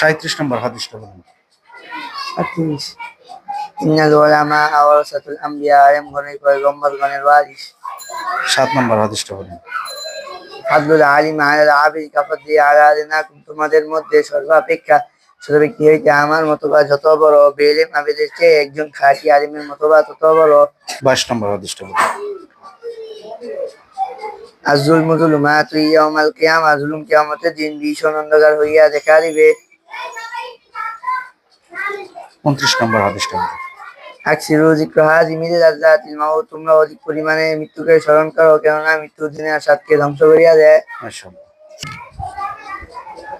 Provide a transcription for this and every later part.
সাঁত্রিশ নম্বর হাদিসটা বলুন। আটত্রিশ ইন্নাল উলামা ওয়ারাসাতুল আম্বিয়া আলেম গণের পয়গম্বর গণের ওয়ারিস। সাত নম্বর হাদিসটা বলুন। ফাদলুল আলিম আলাল আবিদ কাফাদি আলা আলিনাকুম তোমাদের মধ্যে সর্বাপেক্ষা ছোট ব্যক্তি হইতে আমার মতো বা যত বড় বেলেম আবেদের চেয়ে একজন খাঁটি আলিমের মতো বা তত বড়। বাইশ নম্বর হাদিসটা বলুন। আজুল মুজুল তুই ইয়ামাল কিয়াম আজুলুম কিয়ামতের দিন ভীষণ অন্ধকার হইয়া দেখা দিবে। উনত্রিশ নম্বর হাদিসটা বলুন আকসিরু জিক্র হাজিমির আল্লাহিল মাউত তোমরা অধিক পরিমাণে মৃত্যুকে স্মরণ করো কেননা মৃত্যুর দিনে আসাদকে ধ্বংস করিয়া দেয়। মাশাআল্লাহ।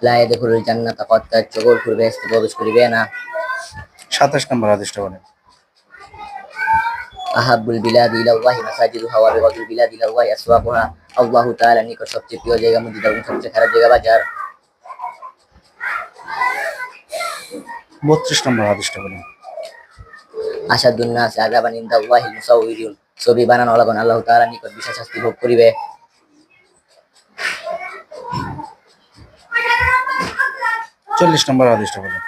লা ইয়াদখুলুল কত্তার চগল পূর্বে প্রবেশ করিবে না। সাতাশ নম্বর হাদিসটা বলেন। আহাবুল বিলাদি ইলাল্লাহি মাসাজিদুহা ওয়া বিগাদুল বিলাদি ইলাল্লাহি আসওয়াকুহা আল্লাহু তাআলা নিকট সবচেয়ে প্রিয় জায়গা মসজিদ এবং সবচেয়ে খারাপ জায়গা বাজার। বত্রিশ নম্বর হাদিসটা বলেন। আসাদুন নাস আযাবান ইনদাল্লাহি মুসাউবিরুন ছবি বানানো লাগন আল্লাহ তাআলা নিকট বিশেষ শাস্তি ভোগ করিবে। চল্লিশ নম্বর হাদিসটা বলেন।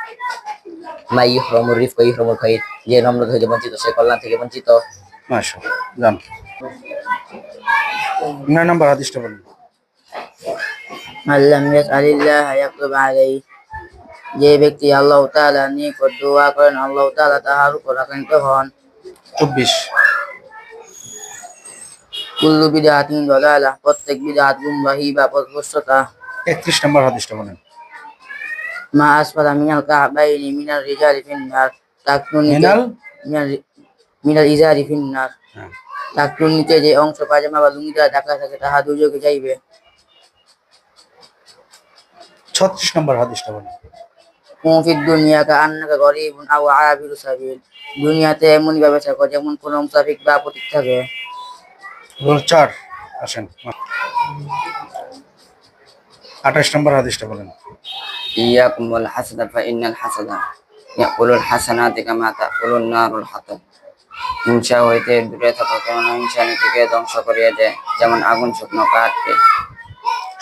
মাই ইহরামুর রিফক ইহরামুল খাইর যে নম্রত হইতে বঞ্চিত সে কল্যাণ থেকে বঞ্চিত। যান। নয় নম্বর হাদিসটা বলেন। আল্লাহ আলিল্লাহ ইয়াকুব আলাই যে ব্যক্তি আল্লাহ তাআলা নিকট দোয়া করেন আল্লাহ তাআলা তাহার উপর আকাঙ্ক্ষিত হন। চব্বিশ। কুল্লু দালালাহ প্রত্যেক বিদআত গুমরাহি বা পথভ্রষ্টতা। একত্রিশ নম্বর হাদিসটা বলেন। মা আসফালা মিনাল মিনাল রিজালি ফিন্নার তাকনুন মিনাল? মিনাল ইজারি ফিন্নার। হ্যাঁ। তাকনুন নিচে যে অংশ পায়জামা বা লুঙ্গি দ্বারা ঢাকা থাকে তাহা দুর্যোগে যাইবে। ছত্রিশ নম্বর হাদিসটা বলেন। ফির দুনিয়া কা আন্নাকা গরিব আও আবিরু সাবিল। দুনিয়াতে এমন ব্যবসা করে যেমন কোনো মুসাফিক বা পথিক থাকে। চার আসেন। আঠাশ নম্বর হাদিসটা বলেন। ইয়াকুম ওয়াল হাসাদা ফা ইন্নাল হাসাদা ইয়াকুলুল হাসানাতি কামা তাকুলুন নারুল হাতাব হিংসা হইতে দূরে থাকো কেননা হিংসা নীতিকে ধ্বংস করিয়া দেয় যেমন আগুন শুকনো কাঠকে।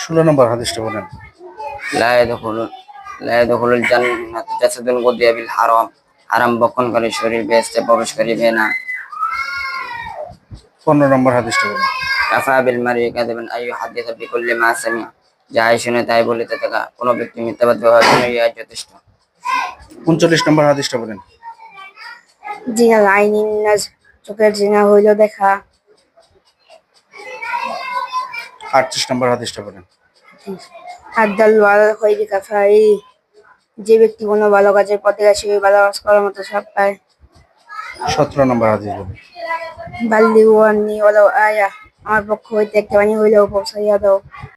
ষোলো নম্বর হাদিসটা বলেন। লা ইয়াদখুলুন লা ইয়াদখুলুল জান্নাত জাসাদুন গুদিয়া বিল হারাম বক্ষণকারী শরীর বেহেশতে প্রবেশ করিবে না। পনেরো নম্বর হাদিসটা বলেন। কাফা বিল মারি কাযিবান আইয়ু হাদিসা বিকুল্লি মা সামিয়া যাই শুনে তাই বলিতে থাকা কোনো ব্যক্তি মিথ্যাবাদ ব্যবহার জন্য ইহা যথেষ্ট। উনচল্লিশ নম্বর হাদিসটা বলেন। চোখের জিনা হইল দেখা। আটত্রিশ নম্বর হাদিসটা বলেন। আদাল ওয়াল খৈরি কাফাই। যে ব্যক্তি কোনো ভালো কাজের পথে আসে ওই ভালো কাজ করার মতো সব পায়। সতেরো নম্বর হাদিস বলেন বাল্লি ওয়ান্নি ওলা আয়া আমার পক্ষ হইতে একটা বাণী হইলেও পৌঁছাইয়া দাও।